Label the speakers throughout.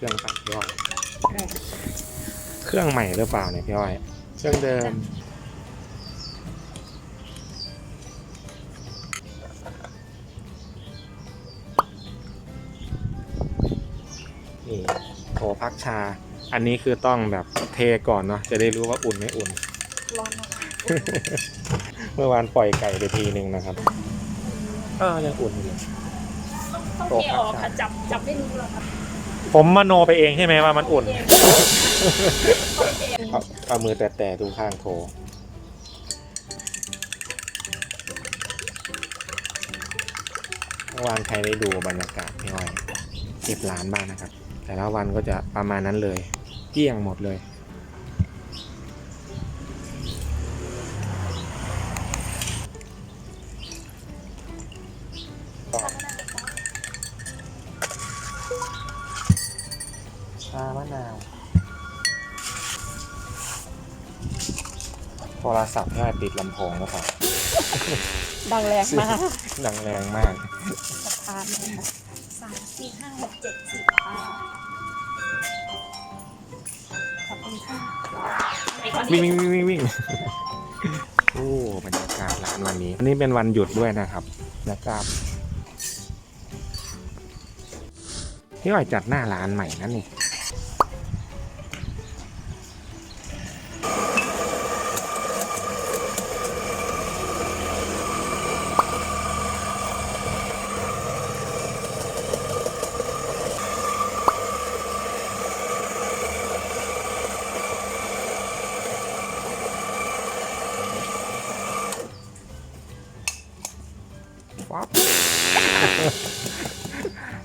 Speaker 1: ลี่ยนเครื่องปั่นพี่อ้อยเครื่องใหม่หรือเปล่าเนี่ยพี่อ้อยเครื่องเดิมนี่โถพักชา อันนี้คือต้องแบบเทก่อนเนาะจะได้รู้ว่าอุ่นไม่อุ่น
Speaker 2: ร้อนมาก
Speaker 1: เมื่อวานปล่อยไก่ไปทีหนึ่งนะครับเออยังอุ่นอยู่เลย
Speaker 2: ต้องเทออกค่ะจับจับไม่รู้หรอกครับ
Speaker 1: ผมมโนไปเองใช่ไหมว่ามันอุ่น
Speaker 2: เอง
Speaker 1: เอาเอามือแตะๆดูข้างโถเมื่อวานใครได้ดูบรรยากาศพี่อ้อยเก็บร้านบ้างนะครับ แต่ละวันก็จะประมาณนั้นเลย เกลี้ยงหมดเลย ศัพท์ง่ายปิดลำโพงแล้วครับ
Speaker 2: ดังแรงมาก
Speaker 1: ดังแรงมาก
Speaker 2: สะพานเลยค่ะสามสี่ห้าหกเจ็ดสิบค่ะขอบคุณค่ะไอ้คน
Speaker 1: วิ่ง
Speaker 2: นี้
Speaker 1: วิ่งวิ่งวิ่งวิ่งโอ้บรรยากาศร้านวันนี้วันนี้เป็นวันหยุดด้วยนะครับนะครับพี่อ้อยจัดหน้าร้านใหม่นั่นนี่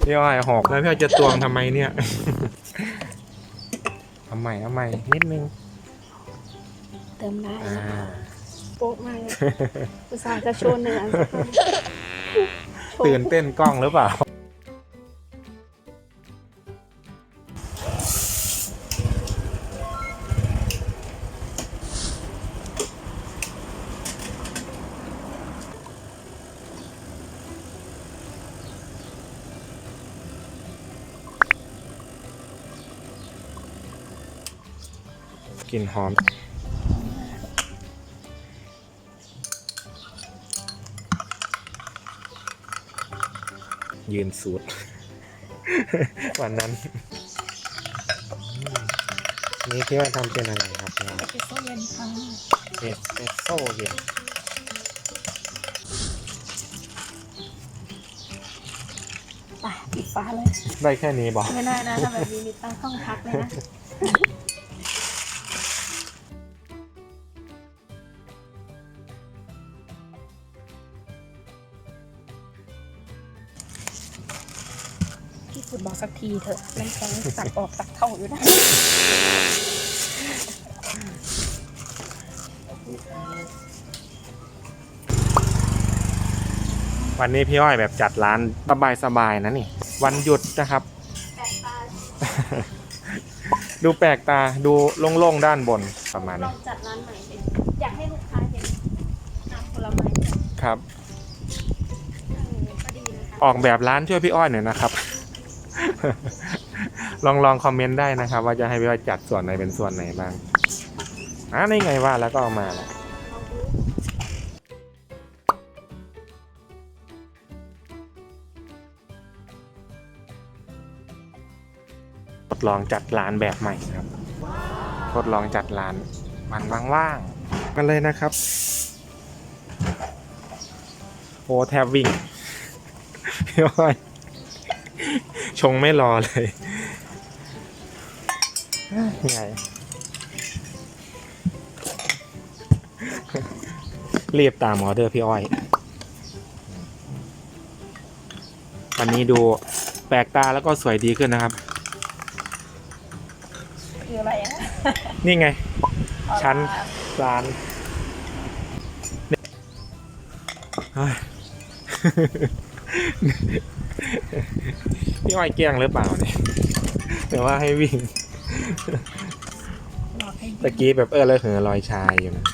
Speaker 1: พี่อ้อยหกแล้วพี่อ้อยจะตวงทำไมเนี่ยทำไมทำไมนิดนึง
Speaker 2: เติมได้
Speaker 1: อ่า
Speaker 2: โป๊ะมากเลยอุตส่าห์จะโชว์เนื้อสักคนโชว์
Speaker 1: ตื่นเต้นกล้องหรือเปล่า ลิ่นหอม ยืนสูตร วันนั้นอืมนี่คิดว่าทำเป็นอะไรครับเนี่ย
Speaker 2: เอสเปรสโซ่เย็นค่ะ
Speaker 1: เอสเปรสโซ่เย็น
Speaker 2: ไปปิดฟ้าเลย
Speaker 1: ได้แค่นี้บอก
Speaker 2: ไม่ได้นะถ้าแบบนี้มีตั้งห้องพักเลยนะ ทีเถอะเล่นแข้งตักออกตักเข้าอยู่นะ
Speaker 1: วันนี้พี่อ้อยแบบจัดร้านสบายๆนะนี่ วันหยุดนะครับ
Speaker 2: แปลกตา
Speaker 1: ดูแปลกตาดูโล่งๆด้านบนประมาณ
Speaker 2: ล
Speaker 1: นี้
Speaker 2: องจัดร้านใหม่เป็นอยากให้ลูกค้าเห็นน้ำผลไม้เนี่ย
Speaker 1: ครับ
Speaker 2: เออก็ดีนะคะ
Speaker 1: ออกแบบร้านช่วยพี่อ้อยหน่อยนะครับ ลองลองคอมเมนต์ได้นะครับ ว่าจะให้พี่อ้อยจัดส่วนไหนเป็นส่วนไหนบ้างอ่านี่ไงว่าแล้วก็เอามาแล้วทดลองจัดร้านแบบใหม่ครับทดลองจัดร้านมันว่างๆกันเลยนะครับโอ้แทบวิ่งพี่อ้อย ชงไม่รอเลยไงรีบตามออเดอร์พี่อ้อย วันนี้ดูแปลกตาแล้วก็สวยดีขึ้นนะครับ
Speaker 2: คืออะไรอะ
Speaker 1: นี่ไง ชั้นร้านเฮ้ย พี่อ้อยเกลี้ยงหรือเปล่าเนี่ยแต่ว่าให้วิ่ง
Speaker 2: หลอกให้
Speaker 1: ตะกี้แบบเออเลยเหอลอยชายอยู่นะ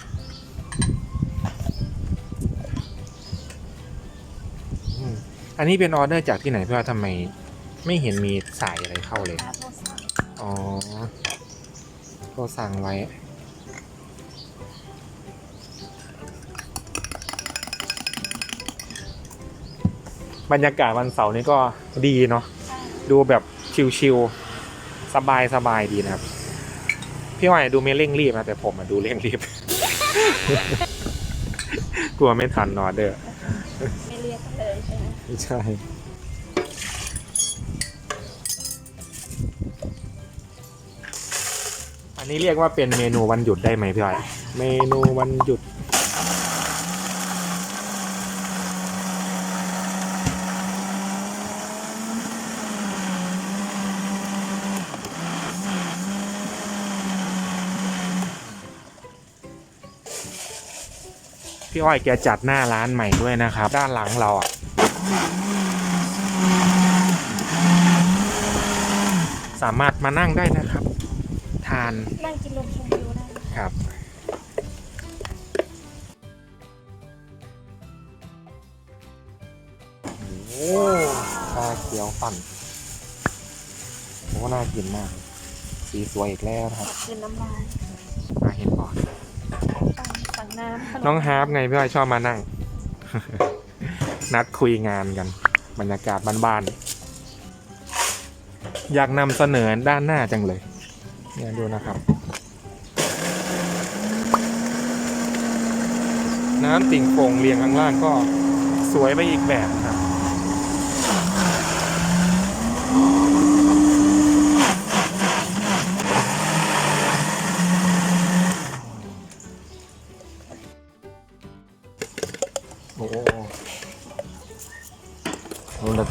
Speaker 1: อืมอันนี้เป็นออเดอร์จากที่ไหนพี่ว่าทำไม ไม่เห็นมีสายอะไรเข้าเลย
Speaker 2: ค่าโทรศัพท์
Speaker 1: อ๋อก็สั่งไว้ บรรยากาศวันเสาร์นี้ก็ดีเนาะ
Speaker 2: ใช่
Speaker 1: ดูแบบชิลๆสบายสบายๆดีนะครับ พี่ว่าดูไม่เร่งรีบนะแต่ผมอะดูเร่งรีบ กลัวไม่ทันนออเดอร์
Speaker 2: ไม่เรียกกันเลยใช่ไหม
Speaker 1: ไม่ใช่อันนี้เรียกว่าเป็นเมนูวันหยุดได้ไหมพี่อ้อย เมนูวันหยุด พี่อ้อยแกจัดหน้าร้านใหม่ด้วยนะครับ ด้านหลังเราอะสามารถมานั่งได้นะครับ ทาน
Speaker 2: นั่งกินลมชมวิวได้
Speaker 1: ครับโอ้ชาเขียวปั่นโอ้น่ากินมาก สีสวยอีกแล้วนะครับ
Speaker 2: คืนน้ำลาย
Speaker 1: มาเห็นก่อน
Speaker 2: สั่งสั่ง น้ำขม
Speaker 1: น้องฮาร์ปไงพี่อ้อยชอบมานั่ง นัดคุยงานกัน บรรยากาศบ้านๆอยากนำเสนอด้านหน้าจังเลย เนี่ยดูนะครับ น้ำติ่งโป่งเรียงข้างล่างก็สวยไปอีกแบบครับ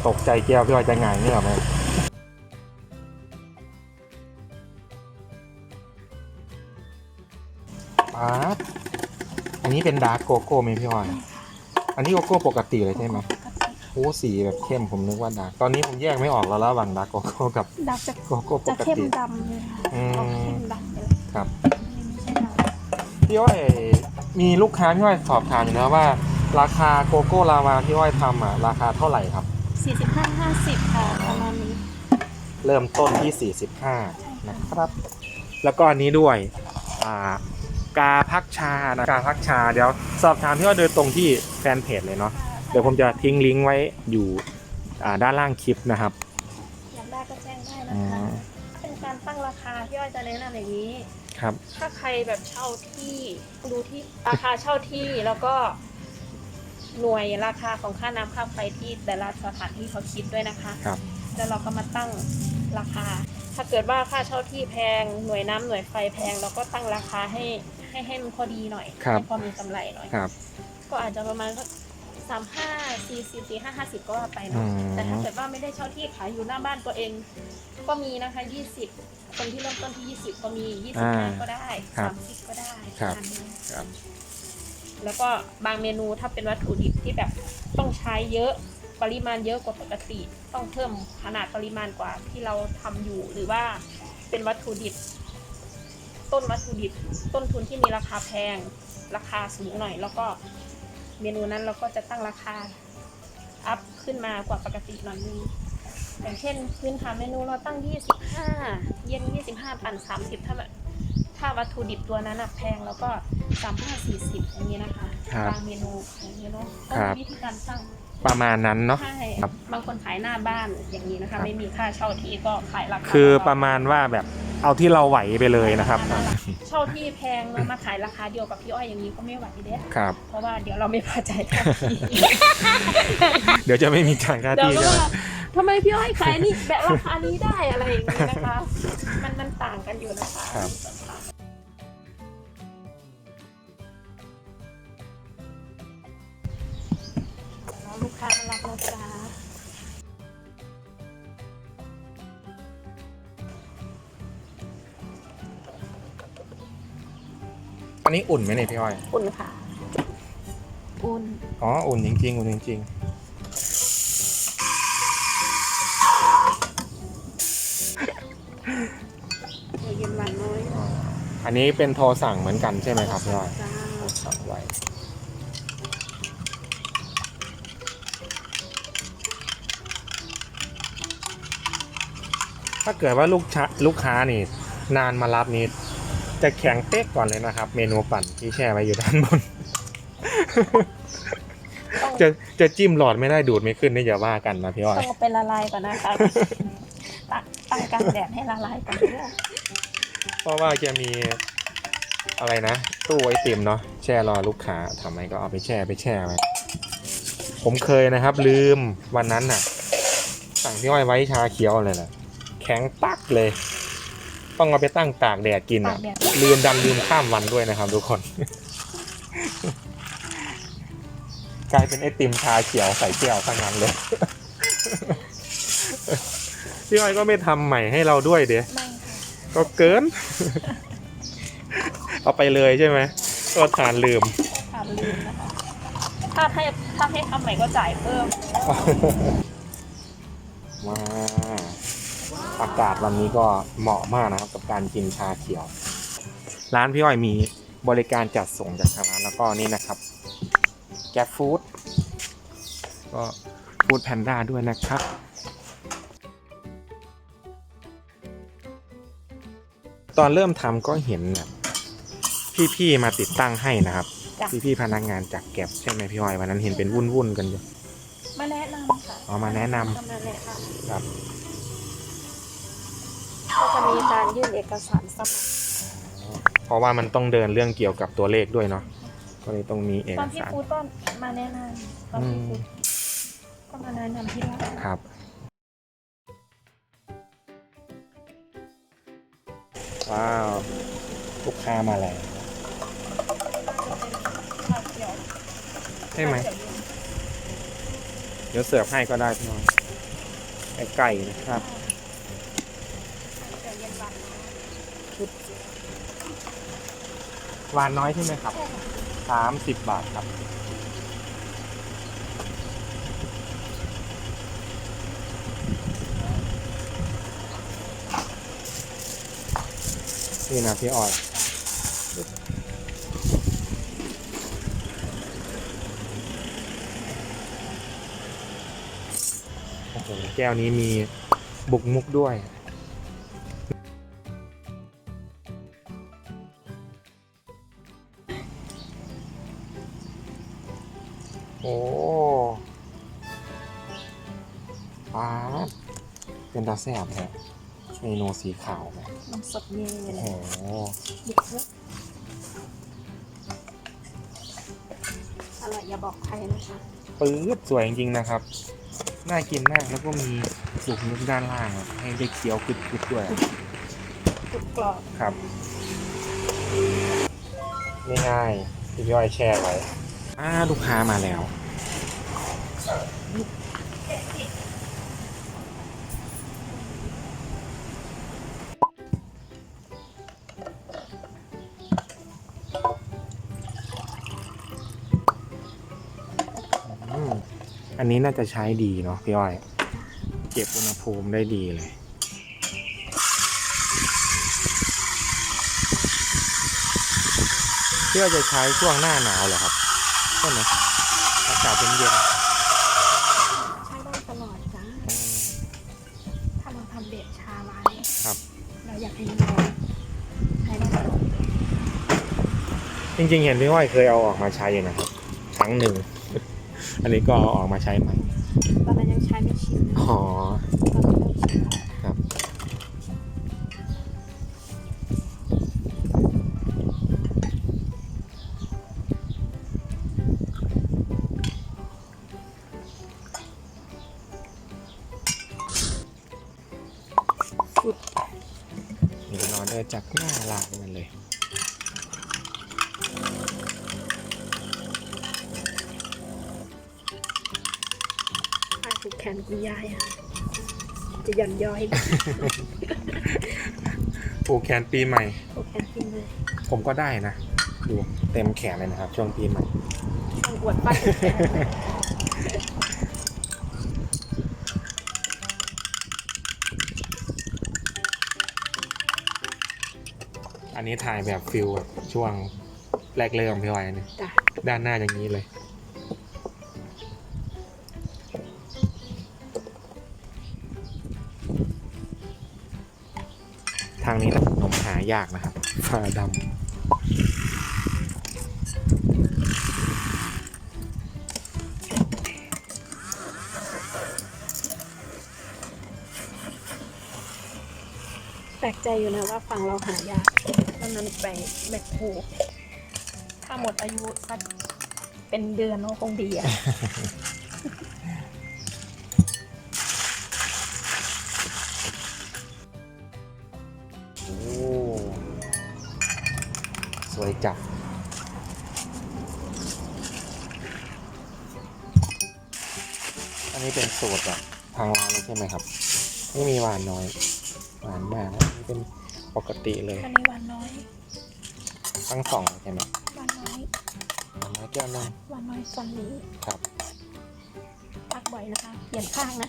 Speaker 1: ตกใจแก้วพี่อ้อยจะหงายเนี่ยหรอไหมป๊าดอันนี้เป็นดาร์กโกโก้ไหมพี่อ้อย อันนี้โกโก้ปกติเลยใช่ไหมโอ้สีแบบเข้มผมนึกว่าดาร์กตอนนี้ผมแยกไม่ออกแล้วระหว่างดาร์กโกโก้กับ
Speaker 2: ดับจะ
Speaker 1: โกโก้ป
Speaker 2: จะ
Speaker 1: ก
Speaker 2: เข้ม
Speaker 1: ติ
Speaker 2: ดำเลยค่ะ
Speaker 1: อืม
Speaker 2: ออกเข้มดำเลย
Speaker 1: ครับ
Speaker 2: ไม่ใช่ดำ
Speaker 1: พี่อ้อยมีลูกค้าพี่อ้อยสอบถามอยู่นะว่า ราคาโกโก้ลาวาที่อ้อยทำอะราคาเท่าไหร่ครับ
Speaker 2: สี่สิบ ห้าห้าสิบค่ะประมาณนี้
Speaker 1: เริ่มต้นที่ 45 นะครับ แล้วก็อันนี้ด้วยอ่ากาพักชานะกาพักชาเดี๋ยวสอบถามพี่ว่าโดยตรงที่แฟนเพจเลยเนาะเดี๋ยวผมจะทิ้งลิงก์ไว้อยู่อ่าด้านล่างคลิปนะครับ
Speaker 2: อยากได้ก็แจ้งได้นะ
Speaker 1: อื
Speaker 2: คะ
Speaker 1: ม
Speaker 2: เป็นการตั้งราคาที่อ้อยจะแนะนำอย่างนี้
Speaker 1: ครับ
Speaker 2: ถ้าใครแบบเช่าที่ดูที่ราคาเช่าที่แล้วก็ หน่วยราคาของค่าน้ำค่าไฟที่แต่ละสถานที่เขาคิดด้วยนะคะ
Speaker 1: ครับ
Speaker 2: แล้วเราก็มาตั้งราคา ถ้าเกิดว่าค่าเช่าที่แพงหน่วยน้ำหน่วยไฟแพงเราก็ตั้งราคาให้ให้ให้มันพอดีหน่อย
Speaker 1: ครับ
Speaker 2: ให้พอมีกำไรหน่อย
Speaker 1: ครับ
Speaker 2: ก็อาจจะประมาณสามห้าสี่สิบสี่ห้าห้าสิบก็ว่าไป
Speaker 1: อื
Speaker 2: เนาะ
Speaker 1: ม
Speaker 2: แต่ถ้าเกิดว่าไม่ได้เช่าที่ขายอยู่หน้าบ้านตัวเอง ก็มีนะคะยี่สิบคนที่เริ่มต้นที่ยี่สิบก็มียี่สิบห้าก็ได้
Speaker 1: ครับ
Speaker 2: สามสิบก็ได้
Speaker 1: ครับ
Speaker 2: ประมาณนี้
Speaker 1: ครับ
Speaker 2: แล้วก็บางเมนูถ้าเป็นวัตถุดิบที่แบบต้องใช้เยอะปริมาณเยอะกว่าปกติ ต้องเพิ่มขนาดปริมาณกว่าที่เราทำอยู่หรือว่าเป็นวัตถุดิบ ต้นวัตถุดิบ ต้นทุนที่มีราคาแพง ราคาสูงหน่อย แล้วก็เมนูนั้นเราก็จะตั้งราคาอัพขึ้นมากว่าปกติหน่อยนึงอย่างเช่นพื้นฐานเมนูเราตั้ง 25 เย็น 25 ปั่น 30 ถ้าแบบ ถ้าวัตถุดิบตัวนั้นอะแพงแล้วก็35 40อย่างนี้นะคะ
Speaker 1: ครับ
Speaker 2: บางเมนูอย่างนี้เนาะก็
Speaker 1: ครับ
Speaker 2: มีวิธีการตั้ง
Speaker 1: ประมาณนั้นเนาะ
Speaker 2: ใช่
Speaker 1: ครับ
Speaker 2: บางคนขายหน้าบ้านอย่างนี้นะ
Speaker 1: ครั
Speaker 2: คะ
Speaker 1: บ
Speaker 2: ไม่มีค่าเช่าที่ก็ขายราคา
Speaker 1: คือ
Speaker 2: เบาๆ
Speaker 1: ประมาณว่าแบบเอาที่เราไหวไปเลยนะครับ
Speaker 2: เช่าที่แพงแล้วมาขายราคาเดียวกับพี่อ้อยอย่างนี้ก็ไม่ไหวเด้
Speaker 1: ครับ
Speaker 2: เพราะว่าเดี๋ยวเราไม่พอใจค่าที่
Speaker 1: เดี๋ยวจะไม่มีจ่ายค่า
Speaker 2: เดี๋ยว
Speaker 1: ที่
Speaker 2: ก็
Speaker 1: ใช่ไหม
Speaker 2: ว่าทำไมพี่อ้อยขายนี่แบบราคานี้ได้อะไรอย่างนี้นะคะ มันมันต่างกันอยู่นะคะ
Speaker 1: ครับ
Speaker 2: ค้ามารับนะจ๊ะ
Speaker 1: อันนี้อุ่นไหมเนี่ยพี่อ้อย
Speaker 2: อุ่นค่ะ อุ่น
Speaker 1: อ๋อ อุ่นจริงๆ อุ่นจริงๆ
Speaker 2: เดี๋ยวเย็นหวานน้อย
Speaker 1: อ๋ออันนี้เป็นโทรสั่งเหมือนกันใช่ไหมครับพี่อ้อยาเกิดว่าลูกชาลูกค้านี่ นานมารับนี่จะแข็งเป๊กก่อนเลยนะครับ เมนูปั่นที่แช่ไว้อยู่ด้านบน
Speaker 2: ต้อง
Speaker 1: จะจะจิ้มหลอดไม่ได้ดูดไม่ขึ้นนี่อย่าว่ากันนะพี่อ้อย
Speaker 2: ต้องเอาไปละลายก่อนนะคะตั้งตั้งกลารแดดให้ละลายก่อนด้วย
Speaker 1: เพราะว่าจะมีอะไรนะ ตู้ไอติมเนาะแช่รอลูกค้าทำไมก็เอาไปแช่ไปแช่ไว้ผมเคยนะครับ ลืมวันนั้นน่ะ สั่งพี่อ้อยไว้ชาเขียวเลยนะ แข็งปักเลย ต้องเอาไปตั้งตากแดดกิน
Speaker 2: ตา
Speaker 1: อะ
Speaker 2: กแดด
Speaker 1: ลืมดันลืมข้ามวันด้วยนะครับทุกคน กลายเป็นไอติมชาเขียวใส่แก้วทั้งนั้นเลย พี่อ้อยก็ไม่ทำใหม่ให้เราด้วยเดี๋ยว
Speaker 2: ไม่ค่ะ
Speaker 1: ก็เกิน เอาไปเลยใช่ไหมก็ทานลืม
Speaker 2: ทานลืมนะคะถ้าให้ถ้าให้ทำใหม่ก็จ่ายเพิ่ม
Speaker 1: มา อากาศวันนี้ก็เหมาะมากนะครับกับการกินชาเขียว ร้านพี่อ้อยมีบริการจัดส่งจากทางร้านแล้วก็นี่นะครับแกฟู้ดก็ฟู้ดแพนด้าด้วยนะครับตอนเริ่มทำก็เห็นแบบพี่ๆมาติดตั้งให้นะครับ
Speaker 2: จ้ะ
Speaker 1: พี่ๆพนักงานจากแก็บใช่ไหมพี่อ้อยวันนั้นเห็นเป็นวุ่นๆกันอยู่
Speaker 2: มาแนะนำค่ะ
Speaker 1: อ๋อมาแนะนำ
Speaker 2: มาแนะนำ
Speaker 1: ครับ
Speaker 2: ก็จะ มีการยื่นเอกสารสมัคร
Speaker 1: เพราะว่ามันต้องเดินเรื่องเกี่ยวกับตัวเลขด้วยเนาะก็เลยต้องมีเอ
Speaker 2: ต
Speaker 1: ก
Speaker 2: อนที่
Speaker 1: สาร
Speaker 2: ฟูดก็มาแนะนำตอนที่ฟูดก็มาแนะนำที่ร้าน
Speaker 1: ครับ ว้าว ลูกค้ามาแล้ว
Speaker 2: ชาเขียว
Speaker 1: ใช่ไหม
Speaker 2: ชาเขียวเย็น
Speaker 1: เดี๋ยวเสิร์ฟให้ก็ได้พี่น้อยไอ้ไก่นะครับ
Speaker 2: ชาเขียวเย็นห วานน้อย
Speaker 1: หวานน้อยใช่ไหมครับสามสิบบาทครับ นี่นะพี่ออยโอ้โหแก้วนี้มีบุกมุกด้วย โอ้ป้าดเป็นตาแซ่บแฮะเมนูสีขาวไหม
Speaker 2: น้ำสดเย็น
Speaker 1: โอ้โห
Speaker 2: หยิบเยอะอร่อยอย่าบอกใครนะคะ
Speaker 1: ปื๊ดสวยจริงๆนะครับ น่ากินมากแล้วก็มีบุกมุกด้านล่างอะให้ได้เคี้ยวกึดๆด้วย
Speaker 2: กรุบกรอบ
Speaker 1: ครับ ง่ายๆที่พี่อ้อยแช่ไว้ อ่าลูกค้ามาแล้ว อันนี้น่าจะใช้ดีเนาะพี่อ้อย เก็บอุณหภูมิได้ดีเลยเพื่อจะใช้ช่วงหน้าหนาวเหรอครับ ใช่ไหมอากาศเป็นเย็น
Speaker 2: ใช้ได้ตลอดจ้า
Speaker 1: อืม
Speaker 2: ถ้าเราทำเบสชาไว้
Speaker 1: ครับ
Speaker 2: เราอยากให้มันร้อนใช้ได้ตลอด
Speaker 1: จริงๆ เห็นพี่อ้อยเคยเอาออกมาใช้อยู่นะครับ ครั้งหนึ่ง อันนี้ก็เอาออกมาใช้ใหม่
Speaker 2: ตอนนั้นยังใช้ไม่ชินนะ
Speaker 1: อ๋อ เดอร์จากหน้าร้านมันเลย
Speaker 2: ใช่ผูกแขนคุณยายอะจะหย่อนย่อย
Speaker 1: ผูกแขนปีใหม่
Speaker 2: ผูกแขนกินเลย
Speaker 1: ผมก็ได้นะ ดูเต็มแขนเลยนะครับ ช่วงปีใหม่
Speaker 2: ต้องอวดป้าผูกแขน
Speaker 1: อันนี้ถ่ายแบบฟิลแบบช่วงแรกเริ่มพี่อ้อยเนี่ย
Speaker 2: จ้ะ
Speaker 1: ด้านหน้าอย่างนี้เลยอางนี้นะนมหายากนะครับฟ้าดำ
Speaker 2: แปลกใจอยู่นะว่าฝั่งเราหายากวันนั้นไปแมคโครถ้าหมดอายุสักเป็นเดือนก็คงดีอะ
Speaker 1: โอ้สวยจัดอันนี้เป็นสูตรแบบทางร้านเลยใช่ไหมครับ ไม่มีหวานน้อย หวานมากนะอันนี้เป็นปกติเลย
Speaker 2: อันนี้หวานน้อย
Speaker 1: ทั้งสองใช่ไหม
Speaker 2: หวานน้อย
Speaker 1: หวานน้อยแก้วหนึง
Speaker 2: หวานน้อยฝั่งนี้
Speaker 1: ครับ
Speaker 2: พักบ่อยนะคะเปลี่ยนข้างนะ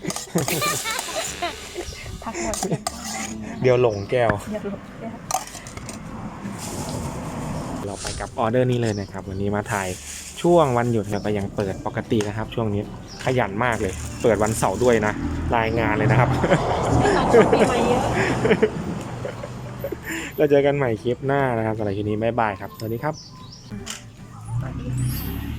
Speaker 2: พักบ่อยเปลี่ยนข้างนะ
Speaker 1: เดียวหลงแก้ว
Speaker 2: เดี๋ยวหลบเดี๋ยว
Speaker 1: เราไปกับออเดอร์นี้เลยนะครับ วันนี้มาถ่ายช่วงวันหยุดเราก็ยังเปิดปกตินะครับ ช่วงนี้ขยันมากเลย เปิดวันเสาร์ด้วยนะ รายงานเลยนะครับ
Speaker 2: ไม่ต้องช่วงปีใหม่เยอะ
Speaker 1: เราเจอกันใหม่คลิปหน้านะครับสำหรับคลิปนี้บ๊ายบายครับ สวัสดีครับ
Speaker 2: สวัสดี